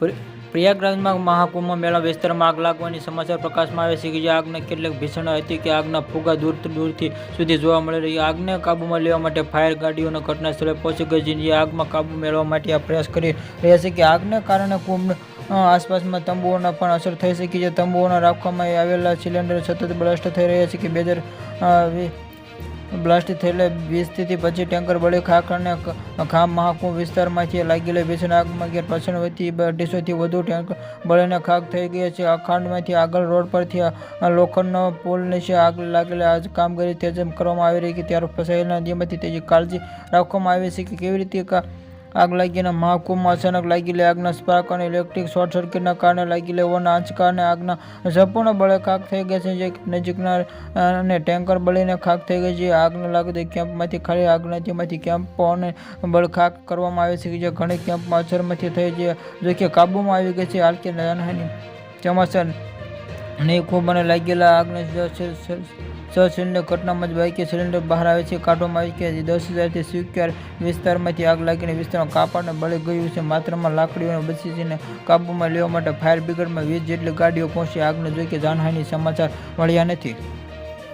પ્ર- પ્રયાગરાજમાં મહાકુંભ મેળા વિસ્તારમાં આગ લાગવાની સમાચાર પ્રકાશમાં આવે છે કે જે આગને કેટલીક ભીષણ હતી કે આગના ફુગા દૂર દૂરથી સુધી જોવા મળી રહી. આગને કાબૂમાં લેવા માટે ફાયર ગાડીઓને ઘટના સ્થળે પહોંચી ગઈ છે જે આગમાં કાબુ મેળવવા માટે આ પ્રયાસ કરી રહ્યા છે કે આગને કારણે કુંભ આસપાસમાં તંબુઓના પણ અસર થઈ છે તંબુઓના રાખવામાં આવેલા સિલિન્ડર સતત બ્લાસ્ટ થઈ રહ્યા છે કે બે હજાર બ્લાસ્ટ થયેલા વીસ પછી ટેન્કર બળે ખાખ અને ખામ મહાકુંભ વિસ્તારમાંથી લાગેલી ભીષણ આગમાં ગેર પાછળ વધી અઢીસોથી વધુ ટેન્કર બળીને ખાખ થઈ ગયા છે. આ ખાંડમાંથી આગળ રોડ પરથી લોખંડનો પુલ નીચે આગ લાગેલી. આ કામગીરી તેજ કરવામાં આવી રહી કે ત્યારે ફસાયેલા નદીમાંથી તેજી કાળજી રાખવામાં આવી છે કે કેવી રીતે આગ લાગીને મહાકુંભમાં અચાનક લાગેલી આગના સ્પાર્ક અને ઇલેક્ટ્રિક શોર્ટ સર્કિટના કારણે લાગેલી હોવાના આંચકાને આગના સંપૂર્ણ બળે ખાક થઈ ગયા છે, જે નજીકના અને ટેન્કર બળીને ખાક થઈ ગઈ છે. આગને લાગતી કેમ્પમાંથી ખાલી આગ નદીમાંથી કેમ્પો અને બળ ખાક કરવામાં આવે છે, જે ઘણી કેમ્પમાં અસરમાંથી થઈ છે, જો કે કાબૂમાં આવી ગઈ છે. હાલ કે જાનહાની ચોમાસા નહીં ખૂબ અને લાગેલા આગને સિલિન્ડર ઘટનામાં જ બાઈકે સિલિન્ડર બહાર આવે છે. કાઢવામાં આવે છે. કે દસ હજારથી સિક્યોર વિસ્તારમાંથી આગ લાગીને વિસ્તારમાં કાપડને બળી ગયું છે. માત્રામાં લાકડીઓને બચી છે ને કાબૂમાં લેવા માટે ફાયર બ્રિગેડમાં વીસ જેટલી ગાડીઓ પહોંચી. આગને જોઈ કે જાનહાની સમાચાર મળ્યા નથી.